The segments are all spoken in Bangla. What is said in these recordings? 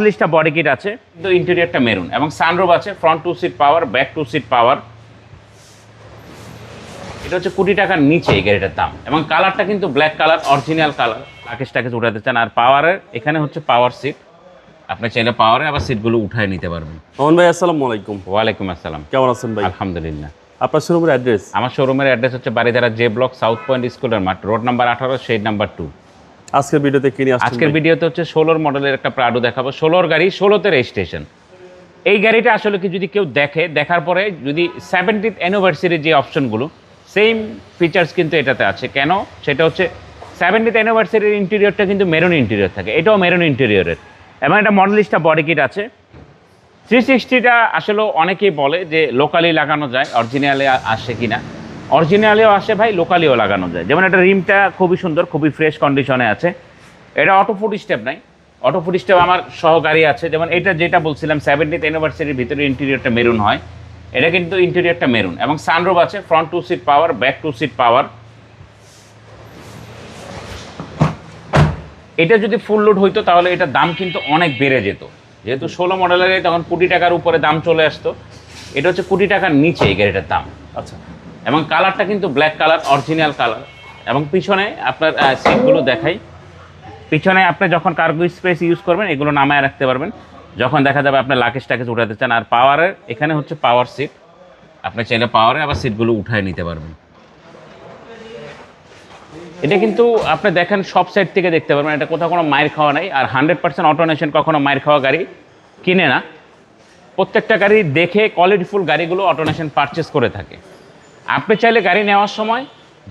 মডেলিস্টা বডি কিট আছে। কিন্তু ইন্টেরিয়রটা মেরুন এবং সানরুফ আছে front two seat power back two seat power এটা হচ্ছে কোটি টাকার নিচে এই গাড়িটার দাম। এবং কালারটা কিন্তু black colour original colour package ট্যাকেজ উঠাতে চান। আর পাওয়ারের এখানে হচ্ছে পাওয়ার সিট আপনি চাইলে পাওয়ারে আবার সিটগুলো উঠায় নিতে পারবেন। মোহন ভাই আসসালামু আলাইকুম। ওয়ালাইকুম আসসালাম। কেমন আছেন ভাই? আলহামদুলিল্লাহ। আপনার শোরুমের অ্যাড্রেস আমার শোরুমের অ্যাড্রেস হচ্ছে Baridhara J block south point স্কুলের মাঠ রোড নাম্বার আঠারো শেড নাম্বার টু আজকের ভিডিওতে কিনে আসছেন আজকের ভিডিওতে হচ্ছে ষোলোর মডেলের একটা প্রাডো দেখাবো। ষোলোর গাড়ি ষোলোতে রেজিস্ট্রেশন এই গাড়িটা আসলে কি যদি কেউ দেখে দেখার পরে যদি সেভেন্টিথ অ্যানিভার্সারির যে অপশনগুলো সেম ফিচার্স কিন্তু এটাতে আছে। কেন? সেটা হচ্ছে সেভেন্টিথ অ্যানিভার্সারির ইন্টেরিয়রটা কিন্তু মেরুন ইন্টেরিয়র থাকে। এটাও মেরুন ইন্টেরিয়রের এবং এটা মডেলিস্টা বডি কিট আছে। থ্রি সিক্সটিটা আসলে অনেকেই বলে যে লোকালি লাগানো যায় অরিজিনালে আসে কিনা। অরিজিনালেও আসে ভাই লোকালিও লাগানো যায়। যেমন এটা রিমটা খুবই সুন্দর, খুবই ফ্রেশ কন্ডিশনে আছে। এটা অটো ফুড স্টেপ নাই। অটো স্টেপ আমার সহ গাড়ি আছে। যেমন এটা যেটা বলছিলাম সেভেন্টিথ অ্যানিভার্সারির ভিতরে ইন্টেরিয়রটা মেরুন হয়। এটা কিন্তু ইন্টেরিয়রটা মেরুন এবং সানরুফ আছে front two seat power back two seat power এটা যদি ফুল লোড হইতো, তাহলে এটার দাম কিন্তু অনেক বেড়ে যেত। যেহেতু ষোলো মডেলের তখন কোটি টাকার উপরে দাম চলে আসতো। এটা হচ্ছে কোটি টাকার নিচে এই গাড়িটার দাম। আচ্ছা। এবং কালারটা কিন্তু ব্ল্যাক কালার, অরিজিনাল কালার। এবং পিছনে আপনার সিটগুলো দেখাই। পিছনে আপনি যখন কার্গো স্পেস ইউজ করবেন, এগুলো নামায় রাখতে পারবেন। যখন দেখা যাবে আপনার লাকেজ টাকেজ উঠাতে চান, আর পাওয়ারের এখানে হচ্ছে পাওয়ার সিট আপনি চাইলে পাওয়ারে আবার সিটগুলো উঠায় নিতে পারবেন। এটা কিন্তু আপনি দেখেন, সব সাইড থেকে দেখতে পারবেন। এটা কোথাও কোনো মায়ের খাওয়া নাই। আর হান্ড্রেড পার্সেন্ট অটোনেশন কখনো মায়ের খাওয়া গাড়ি কিনে না। প্রত্যেকটা গাড়ি দেখে কোয়ালিটিফুল গাড়িগুলো অটোনেশন পারচেস করে থাকে। আপনি চাইলে গাড়ি নেওয়ার সময়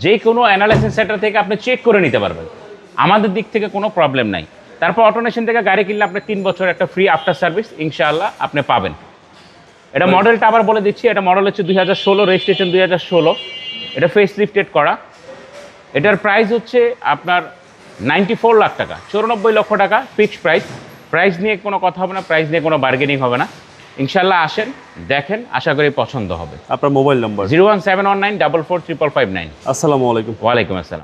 যে কোনো অ্যানালাইসিস সেন্টার থেকে আপনি চেক করে নিতে পারবেন। আমাদের দিক থেকে কোনো প্রবলেম নাই। তারপর অটোনেশন থেকে গাড়ি কিনলে আপনি তিন বছর একটা ফ্রি আফটার সার্ভিস ইনশাআল্লাহ আপনি পাবেন। এটা মডেলটা আবার বলে দিচ্ছি এটা মডেল হচ্ছে দুই হাজার ষোলো রেজিস্ট্রেশন দুই হাজার ষোলো। এটা ফেস লিফটেড করা। এটার প্রাইস হচ্ছে আপনার নাইনটি ফোর লাখ টাকা চৌরানব্বই লক্ষ টাকা ফিক্সড প্রাইস প্রাইস নিয়ে কোনো কথা হবে না প্রাইস নিয়ে কোনো বার্গেনিং হবে না। ইনশাল্লাহ আসেন দেখেন আশা করি পছন্দ হবে। আপনার mobile number? Zero one seven one nine double four triple five nine. আসসালামু আলাইকুম। ওয়ালাইকুম আসসালাম।